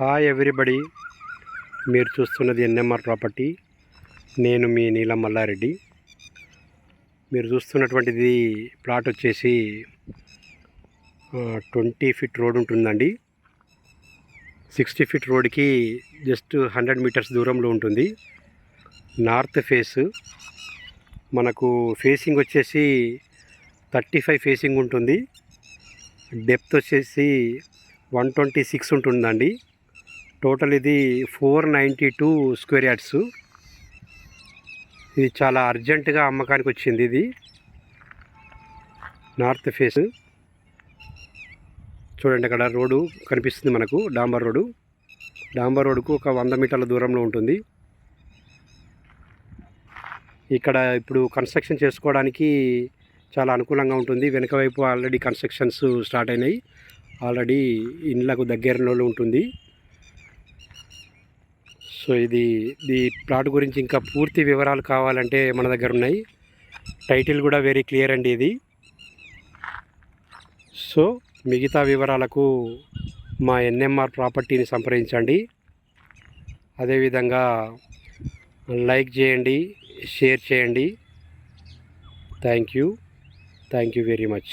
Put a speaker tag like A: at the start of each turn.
A: Hi everybody మీరు చూస్తున్నది NMR property. నేను మీ నీలం మల్లారెడ్డి. మీరు చూస్తున్నటువంటిది ప్లాట్ వచ్చేసి ట్వంటీ ఫీట్ రోడ్ ఉంటుందండి. సిక్స్టీ ఫీట్ రోడ్కి జస్ట్ హండ్రెడ్ మీటర్స్ దూరంలో ఉంటుంది. North face. మనకు ఫేసింగ్ వచ్చేసి థర్టీ ఫైవ్ ఫేసింగ్ ఉంటుంది. డెప్త్ వచ్చేసి వన్ ట్వంటీ సిక్స్ ఉంటుందండి. టోటల్ ఇది four ninety two square yards. ఇది చాలా అర్జెంటుగా అమ్మకానికి వచ్చింది ఇది. North face. చూడండి అక్కడ రోడ్డు కనిపిస్తుంది మనకు డాంబర్ రోడ్డు. డాంబర్ రోడ్డుకు ఒక వంద మీటర్ల దూరంలో ఉంటుంది. ఇక్కడ ఇప్పుడు కన్స్ట్రక్షన్ చేసుకోవడానికి చాలా అనుకూలంగా ఉంటుంది. వెనక వైపు ఆల్రెడీ కన్స్ట్రక్షన్స్ స్టార్ట్ అయినాయి. ఆల్రెడీ ఇండ్లకు దగ్గరలో ఉంటుంది. సో ఇది ఈ ప్లాట్ గురించి ఇంకా పూర్తి వివరాలు కావాలంటే మన దగ్గర ఉన్నాయి. టైటిల్ కూడా వెరీ క్లియర్ అండి ఇది. సో మిగతా వివరాలకు మా ఎన్ఎంఆర్ ప్రాపర్టీని సంప్రదించండి. అదేవిధంగా లైక్ చేయండి షేర్ చేయండి. Thank you. Thank you very much.